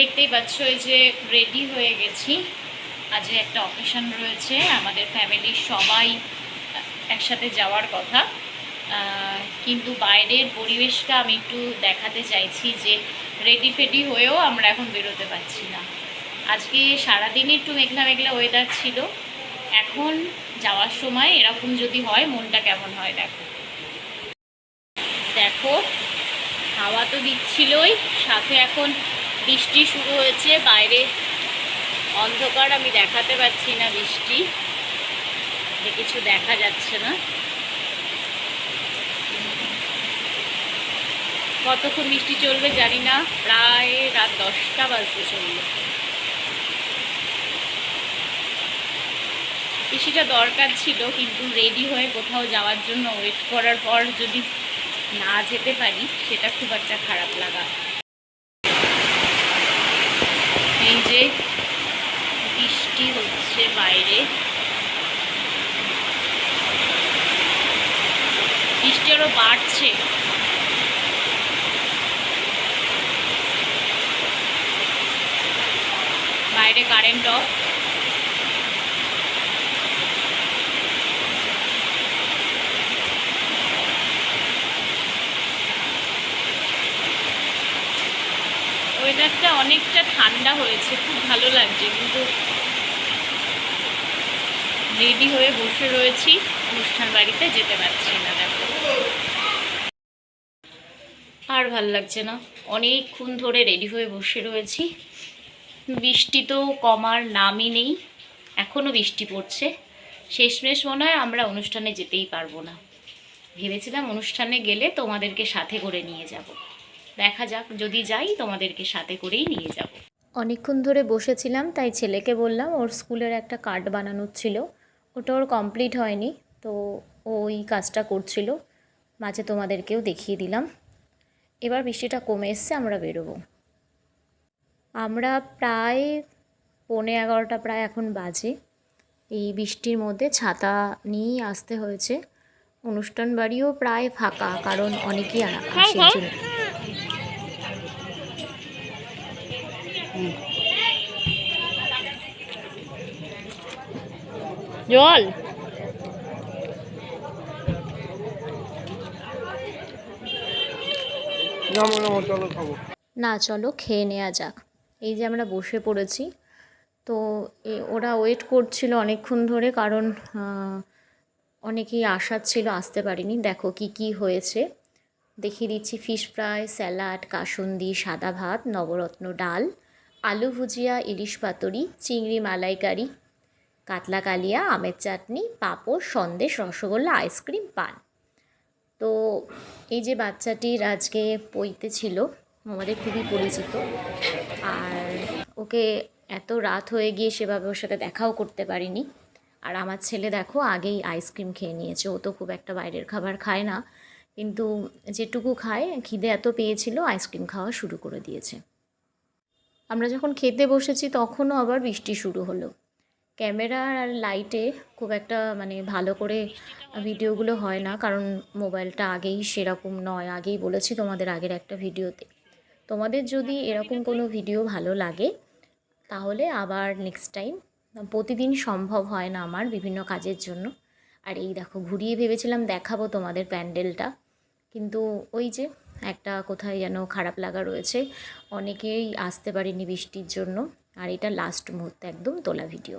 দেখতেই পাচ্ছ এই যে রেডি হয়ে গেছি। আজকে একটা অকেশন রয়েছে, আমাদের ফ্যামিলির সবাই একসাথে যাওয়ার কথা। কিন্তু বাইরের পরিবেশটা আমি একটু দেখাতে চাইছি যে রেডি ফেডি হয়েও আমরা এখন বেরোতে পারছি না। আজকে সারাদিন একটু মেঘলা মেঘলা ওয়েদার ছিল। এখন যাওয়ার সময় এরকম যদি হয়, মনটা কেমন হয় দেখো। দেখো, হাওয়া তো দিচ্ছিলই, সাথে এখন বৃষ্টি শুরু হয়েছে, বাইরে অন্ধকার, আমি দেখাতে পারছি না বৃষ্টি। কিছু দেখা যাচ্ছে না। কতক্ষণ বৃষ্টি চলবে জানি না, প্রায় রাত দশটা বাজতে চলবে বৃষ্টিটা দরকার ছিল, কিন্তু রেডি হয়ে কোথাও যাওয়ার জন্য ওয়েট করার পর যদি না যেতে পারি, সেটা খুব একটা খারাপ লাগা এই যে বৃষ্টি হচ্ছে বাইরে। বৃষ্টি আরও বাড়ছে। বাইরে কারেন্ট অফ ওয়েদারটা অনেকটা ঠান্ডা হয়েছে, খুব ভালো লাগছে, কিন্তু রেডি হয়ে বসে রয়েছি, অনুষ্ঠান বাড়িতে যেতে পারছি না, দেখো। আর ভালো লাগছে না, অনেকক্ষণ ধরে রেডি হয়ে বসে রয়েছি। বৃষ্টি তো কমার নামই নেই এখনও বৃষ্টি পড়ছে। শেষমেশ মনে হয় আমরা অনুষ্ঠানে যেতেই পারব না। ভেবেছিলাম অনুষ্ঠানে গেলে তোমাদেরকে সাথে করে নিয়ে যাব। দেখা যাক যদি যাই তোমাদেরকে সাথে করেই নিয়ে যাব। অনেকক্ষণ ধরে বসেছিলাম তাই ছেলেকে বললাম ওর স্কুলের একটা কার্ড বানানোর ছিল। ওটা ওর কমপ্লিট হয়নি তো ওই কাজটা করছিল। মাঝে তোমাদেরকেও দেখিয়ে দিলাম। এবার বৃষ্টিটা কমে এসছে আমরা বেরোবো। আমরা প্রায় পৌনে এগারোটা প্রায় এখন বাজে। এই বৃষ্টির মধ্যে ছাতা নিয়েই আসতে হয়েছে। অনুষ্ঠান বাড়িও প্রায় ফাঁকা কারণ অনেকেই আসে জল। না চলো খেয়ে নেওয়া যাক। এই যে আমরা বসে পড়েছি তো এ- ওরা ওয়েট করছিল অনেকক্ষণ ধরে কারণ অনেকেই আসার ছিল আসতে পারিনি। দেখো কি কি হয়েছে। দেখিয়ে দিচ্ছি ফিশ ফ্রাই স্যালাড কাসুন্দি সাদা ভাত নবরত্ন ডাল আলু ভুজিয়া ইলিশ পাতুরি চিংড়ি মালাইকারি কাতলা কালিয়া, আমের চাটনি, পাঁপড়, সন্দেশ, রসগোল্লা, আইসক্রিম, পান। তো এই যে বাচ্চাটির আজকে পইতে ছিল, আমাদের খুবই পরিচিত। আর ওকে এত রাত হয়ে গিয়ে সেভাবে ওর সাথে দেখাও করতে পারিনি। আর আমার ছেলে দেখো, আগেই আইসক্রিম খেয়ে নিয়েছে। ও তো খুব একটা বাইরের খাবার খায় না। কিন্তু যেটুকু খায়, খিদে এত পেয়েছিল, আইসক্রিম খাওয়া শুরু করে দিয়েছে। আমরা যখন খেতে বসেছি, তখনও আবার বৃষ্টি শুরু হলো। ক্যামেরা আর লাইটে খুব একটা মানে ভালো করে ভিডিওগুলো হয় না, কারণ মোবাইলটা আগেই সেরকম নয়। আগেই বলেছি তোমাদের আগের একটা ভিডিওতে। তোমাদের যদি এরকম কোনো ভিডিও ভালো লাগে, তাহলে আবার নেক্সট টাইম প্রতিদিন সম্ভব হয় না আমার বিভিন্ন কাজের জন্য। আর এই দেখো, ঘুরিয়ে ভেবেছিলাম দেখাবো তোমাদের প্যান্ডেলটা, কিন্তু ওই যে একটা কোথায় যেন খারাপ লাগা রয়েছে, অনেকেই আসতে পারেনি বৃষ্টির জন্য, আর এটা লাস্ট মুহূর্তে একদম তোলা ভিডিও